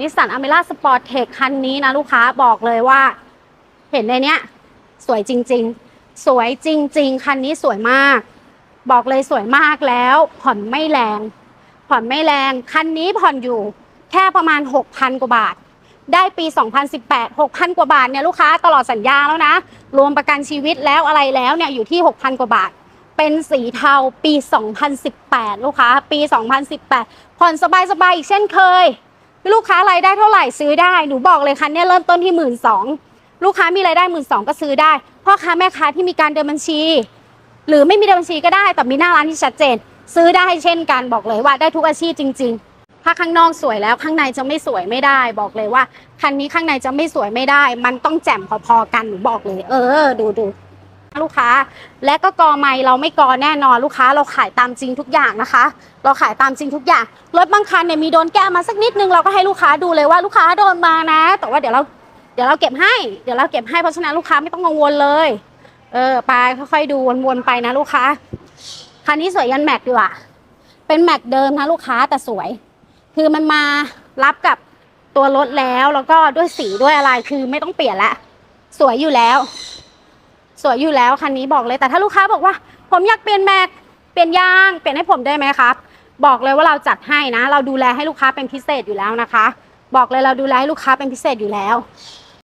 นิสสันอเมร่าสปอร์ตเทคคันนี้นะลูกค้าบอกเลยว่า เห็นในเนี้ย สวยจริง ๆ สวยจริง ๆ คันนี้สวยมาก บอกเลยสวยมากแล้ว ผ่อนไม่แรง ผ่อนไม่แรง คันนี้ผ่อนอยู่แค่ประมาณ 6,000 กว่าบาท ได้ปี 2018 6,000 กว่าบาทเนี่ยลูกค้าตลอดสัญญาแล้วนะ รวมประกันชีวิตแล้วอะไรแล้วเนี่ยอยู่ที่ 6,000 กว่าบาท เป็นสีเทาปี 2018 ลูกค้า ปี 2018 ผ่อนสบายๆอีกเช่นเคย ลูกค้ารายได้เท่าไหร่ซื้อได้หนูบอกเลยคันเนี้ยเริ่มต้นที่หมื่นสองลูกค้ามีรายได้หมื่นสองก็ซื้อได้พ่อค้าแม่ค้าที่มีการเดินบัญชี หรือไม่มีเดินบัญชีก็ได้ แต่มีหน้าร้านที่ชัดเจน ซื้อได้เช่นกันบอกเลยว่าได้ทุกอาชีพจริง ๆ ถ้าข้างนอกสวยแล้วข้างในจะไม่สวยไม่ได้ บอกเลยว่าคันนี้ข้างในจะไม่สวยไม่ได้ มันต้องแจ่มพอๆกันหนูบอกเลย เออ ดูดู ลูกค้า และก็กอไม้เราไม่กอแน่นอนลูกค้า เราขายตามจริงทุกอย่างนะคะ เราขายตามจริงทุกอย่างรถบางคันเนี่ยมีโดนแก้มาสักนิดนึงเราก็ให้ลูกค้าดูเลยว่าลูกค้าโดนมานะ แต่ว่าเดี๋ยวเราเดี๋ยวเราเก็บให้เดี๋ยวเราเก็บให้เพราะฉะนั้นลูกค้าไม่ต้องกังวลเลยเออไปค่อยๆดูวนๆไปนะลูกค้าคันนี้สวยยันแม็กดีกว่าเป็นแม็กเดิมนะลูกค้าแต่สวย คือมันมารับกับตัวรถแล้วแล้วก็ด้วยสีด้วยอะไรคือไม่ต้องเปลี่ยนละ สวยอยู่แล้ว สวยอยู่แล้วคันนี้บอกเลยแต่ถ้าลูกค้าบอกว่า ผมอยากเปลี่ยนแม็กเปลี่ยนยางเปลี่ยนให้ผมได้ไหมครับ บอกเลยว่าเราจัดให้นะ เราดูแลให้ลูกค้าเป็นพิเศษอยู่แล้วนะคะ บอกเลยเราดูแลให้ลูกค้าเป็นพิเศษอยู่แล้ว